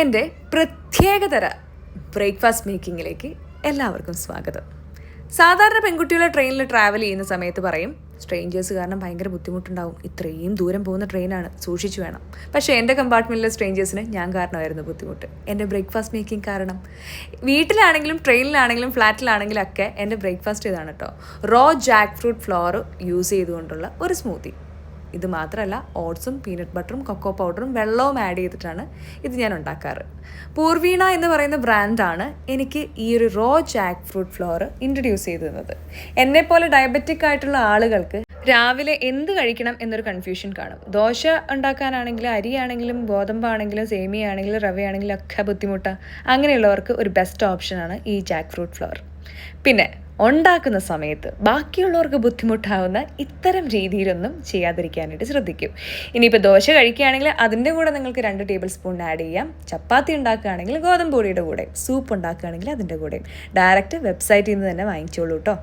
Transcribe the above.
എന്റെ പ്രത്യേകതര ബ്രേക്ക്ഫാസ്റ്റ് മേക്കിങ്ങിലേക്ക് എല്ലാവർക്കും സ്വാഗതം. സാധാരണ പെൺകുട്ടികളെ ട്രെയിനിൽ ട്രാവൽ ചെയ്യുന്ന സമയത്ത് പറയും സ്ട്രേഞ്ചേഴ്സ് കാരണം ഭയങ്കര ബുദ്ധിമുട്ടുണ്ടാവും. ഇത്രയും ദൂരം പോകുന്ന ട്രെയിനാണ് സൂക്ഷിച്ചു വേണം. പക്ഷേ എന്റെ കമ്പാർട്ട്മെന്റിലെ സ്ട്രേഞ്ചേഴ്സിന് ഞാൻ കാരണമായിരുന്നു ബുദ്ധിമുട്ട്. എന്റെ ബ്രേക്ക്ഫാസ്റ്റ് മേക്കിംഗ് കാരണം. വീട്ടിലാണെങ്കിലും ട്രെയിനിലാണെങ്കിലും ഫ്ലാറ്റിലാണെങ്കിലും ഒക്കെ എന്റെ ബ്രേക്ക്ഫാസ്റ്റ് ഇതാണ് കേട്ടോ. Raw jackfruit flour use ചെയ്തുകൊണ്ടുള്ള ഒരു സ്മൂത്തി ഇത് മാത്രമല്ല ഓട്സും പീനട്ട് ബട്ടറും കൊക്കോ പൗഡറും വെള്ളവും ആഡ് ചെയ്തിട്ടാണ് ഇത് ഞാൻ ഉണ്ടാക്കാറ്. പൂർവീണ എന്ന് പറയുന്ന ബ്രാൻഡാണ് എനിക്ക് ഈ ഒരു raw jackfruit flour introduce ചെയ്തു തന്നത് എന്നെപ്പോലെ ഡയബറ്റിക് ആയിട്ടുള്ള ആളുകൾക്ക് രാവിലെ എന്ത് കഴിക്കണം എന്നൊരു കൺഫ്യൂഷൻ കാണും. ദോശ ഉണ്ടാക്കാനാണെങ്കിലും അരിയാണെങ്കിലും ഗോതമ്പാണെങ്കിലും സേമിയാണെങ്കിലും റവയാണെങ്കിലും ഒക്കെ ബുദ്ധിമുട്ടാണ് അങ്ങനെയുള്ളവർക്ക് ഒരു ബെസ്റ്റ് ഓപ്ഷനാണ് ഈ ജാക്ക് ഫ്രൂട്ട് ഫ്ലോർ പിന്നെ ഉണ്ടാക്കുന്ന സമയത്ത് ബാക്കിയുള്ളവർക്ക് ബുദ്ധിമുട്ടാവുന്ന ഇത്തരം രീതിയിലൊന്നും ചെയ്യാതിരിക്കാനായിട്ട് ശ്രദ്ധിക്കും. ഇനിയിപ്പോൾ ദോശ കഴിക്കുകയാണെങ്കിൽ അതിന്റെ കൂടെ നിങ്ങൾക്ക് രണ്ട് ടേബിൾ സ്പൂൺ ആഡ് ചെയ്യാം. ചപ്പാത്തി ഉണ്ടാക്കുകയാണെങ്കിൽ ഗോതമ്പ് പൊടിയുടെ കൂടെ സൂപ്പ് ഉണ്ടാക്കുകയാണെങ്കിൽ അതിന്റെ കൂടെയും. ഡയറക്റ്റ് വെബ്സൈറ്റിൽ നിന്ന് തന്നെ വാങ്ങിച്ചോളൂ കേട്ടോ